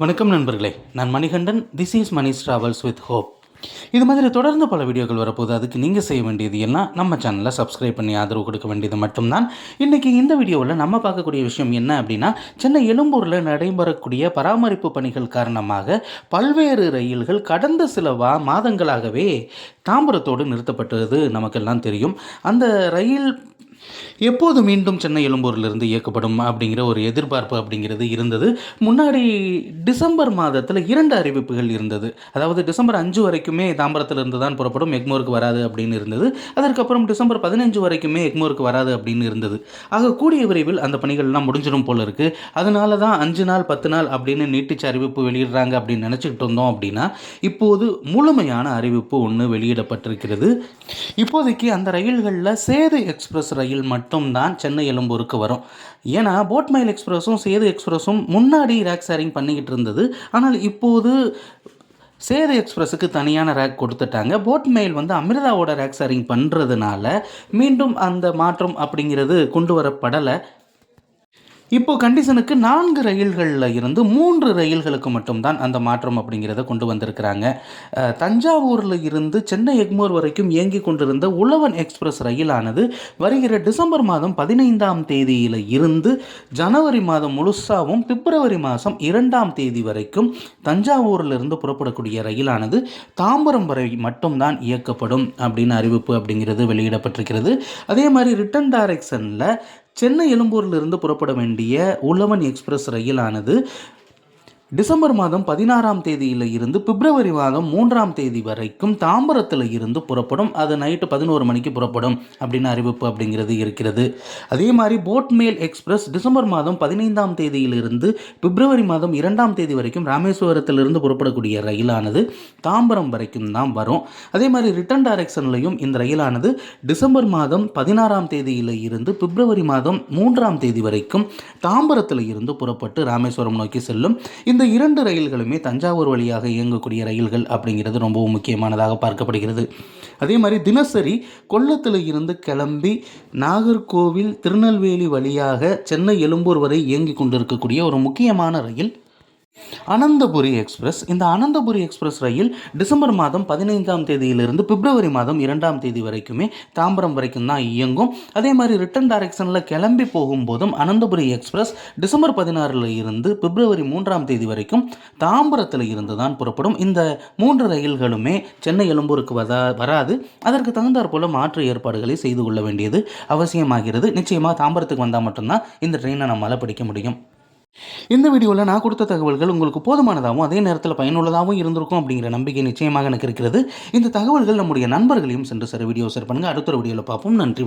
வணக்கம் நண்பர்களே. நான் Manikandan. This is Mani's travels with hope இது மாதிரி தொடர்ந்து பல வீடியோக்கள் வரப்போகுது அதுக்கு நீங்கள் செய்ய வேண்டியது எல்லாம் நம்ம சேனலை சப்ஸ்கிரைப் பண்ணி ஆதரவு கொடுக்க வேண்டியது மட்டும்தான். இன்றைக்கி இந்த வீடியோவில் நம்ம பார்க்கக்கூடிய விஷயம் என்ன அப்படின்னா சென்னை எழும்பூரில் நடைபெறக்கூடிய பராமரிப்பு பணிகள் காரணமாக பல்வேறு ரயில்கள் கடந்த சில வா மாதங்களாகவே தாம்பரத்தோடு நிறுத்தப்பட்டது நமக்கெல்லாம் தெரியும். அந்த ரயில் எப்போது மீண்டும் சென்னை எழும்பூரிலிருந்து இயக்கப்படும் அப்படிங்கிற ஒரு எதிர்பார்ப்பு அப்படிங்கிறது இருந்தது. முன்னாடி டிசம்பர் மாதத்தில் இரண்டு அறிவிப்புகள் இருந்தது. அதாவது டிசம்பர் அஞ்சு வரைக்குமே தாம்பரத்திலிருந்து தான் புறப்படும் எக்மோருக்கு வராது அப்படின்னு இருந்தது. அதற்கப்புறம் டிசம்பர் பதினஞ்சு வரைக்குமே எக்மோருக்கு வராது அப்படின்னு இருந்தது. ஆக கூடிய விரைவில் அந்த பணிகள்லாம் முடிஞ்சிடும் போல இருக்குது அதனால தான் அஞ்சு நாள் பத்து நாள் அப்படின்னு நீட்டிச்சு அறிவிப்பு வெளியிடுறாங்க அப்படின்னு நினச்சிக்கிட்டு இருந்தோம் அப்படின்னா இப்போது முழுமையான அறிவிப்பு ஒன்று வெளியிடப்பட்டிருக்கிறது. இப்போதைக்கு அந்த ரயில்களில் சேது எக்ஸ்பிரஸ் ரயில் மட்டும்தான் சென்னை எழும்பூருக்கு வரும். ஏன்னா போட் மைல் எக்ஸ்பிரஸும் சேது எக்ஸ்பிரஸும் முன்னாடி ரேக் ஷேரிங் பண்ணிக்கிட்டு இருந்தது. ஆனால் இப்போது சேது எக்ஸ்பிரஸுக்கு தனியான ரேக் கொடுத்துட்டாங்க. போட் மெயில் வந்து அமிர்தாவோட ரேக் ஷேரிங் பண்ணுறதுனால மீண்டும் அந்த மாற்றம் அப்படிங்கிறது கொண்டு வரப்படலை. இப்போ கண்டிஷனுக்கு நான்கு ரயில்களில் இருந்து மூன்று ரயில்களுக்கு மட்டும்தான் அந்த மாற்றம் அப்படிங்கிறத கொண்டு வந்திருக்கிறாங்க. தஞ்சாவூரில் இருந்து சென்னை எக்மோர் வரைக்கும் இயங்கி கொண்டிருந்த உழவன் எக்ஸ்பிரஸ் ரயிலானது வருகிற டிசம்பர் மாதம் பதினைந்தாம் தேதியில் இருந்து ஜனவரி மாதம் முழுசாவும் பிப்ரவரி மாதம் இரண்டாம் தேதி வரைக்கும் தஞ்சாவூரிலிருந்து புறப்படக்கூடிய ரயிலானது தாம்பரம் வரை மட்டும்தான் இயக்கப்படும் அப்படின்னு அறிவிப்பு அப்படிங்கிறது வெளியிடப்பட்டிருக்கிறது. அதே மாதிரி ரிட்டன் டைரக்ஷனில் சென்னை எழும்பூரிலிருந்து புறப்பட வேண்டிய உழவன் எக்ஸ்பிரஸ் ரயிலானது டிசம்பர் மாதம் பதினாறாம் தேதியில் இருந்து பிப்ரவரி மாதம் மூன்றாம் தேதி வரைக்கும் தாம்பரத்தில் இருந்து புறப்படும். அது நைட்டு பதினோரு மணிக்கு புறப்படும் அப்படின்னு அறிவிப்பு அப்படிங்கிறது இருக்கிறது. அதே மாதிரி போட்மேல் எக்ஸ்பிரஸ் டிசம்பர் மாதம் பதினைந்தாம் தேதியிலிருந்து பிப்ரவரி மாதம் இரண்டாம் தேதி வரைக்கும் ராமேஸ்வரத்திலிருந்து புறப்படக்கூடிய ரயிலானது தாம்பரம் வரைக்கும் தான் வரும். அதே மாதிரி ரிட்டன் டைரக்ஷன்லையும் இந்த ரயிலானது டிசம்பர் மாதம் பதினாறாம் தேதியில் இருந்து பிப்ரவரி மாதம் மூன்றாம் தேதி வரைக்கும் தாம்பரத்தில் இருந்து புறப்பட்டு ராமேஸ்வரம் நோக்கி செல்லும். இந்த இரண்டு ரயில்களுமே தஞ்சாவூர் வழியாக இயங்கக்கூடிய ரயில்கள் அப்படிங்கிறது ரொம்பவும் முக்கியமானதாக பார்க்கப்படுகிறது. அதே மாதிரி தினசரி கொல்லத்தில் இருந்து கிளம்பி நாகர்கோவில் திருநெல்வேலி வழியாக சென்னை எழும்பூர் வரை இயங்கி கொண்டிருக்கக்கூடிய ஒரு முக்கியமான ரயில் அனந்தபுரி எக்ஸ்பிரஸ். இந்த அனந்தபுரி எக்ஸ்பிரஸ் ரயில் டிசம்பர் மாதம் பதினைந்தாம் தேதியிலிருந்து பிப்ரவரி மாதம் இரண்டாம் தேதி வரைக்குமே தாம்பரம் வரைக்கும் தான் இயங்கும். அதே மாதிரி ரிட்டன் டைரக்ஷனில் கிளம்பி போகும்போதும் அனந்தபுரி எக்ஸ்பிரஸ் டிசம்பர் பதினாறில் இருந்து பிப்ரவரி மூன்றாம் தேதி வரைக்கும் தாம்பரத்தில் இருந்து தான் புறப்படும். இந்த மூன்று ரயில்களுமே சென்னை எழும்பூருக்கு வதா வராது. அதற்கு தகுந்தாற் போல மாற்று ஏற்பாடுகளை செய்து கொள்ள வேண்டியது அவசியமாகிறது. நிச்சயமாக தாம்பரத்துக்கு வந்தால் மட்டும்தான் இந்த ட்ரெயினை நம்மளால் பிடிக்க முடியும். இந்த வீடியோவில் நான் கொடுத்த தகவல்கள் உங்களுக்கு போதுமானதாகவும் அதே நேரத்தில் பயனுள்ளதாகவும் இருந்திருக்கும் அப்படிங்கிற நம்பிக்கை நிச்சயமாக எனக்கு இருக்கிறது. இந்த தகவல்கள் நம்முடைய நண்பர்களையும் சென்று சார் வீடியோ ஷேர் பண்ணுங்கள் அடுத்த ஒரு வீடியோவில் பார்ப்போம். நன்றி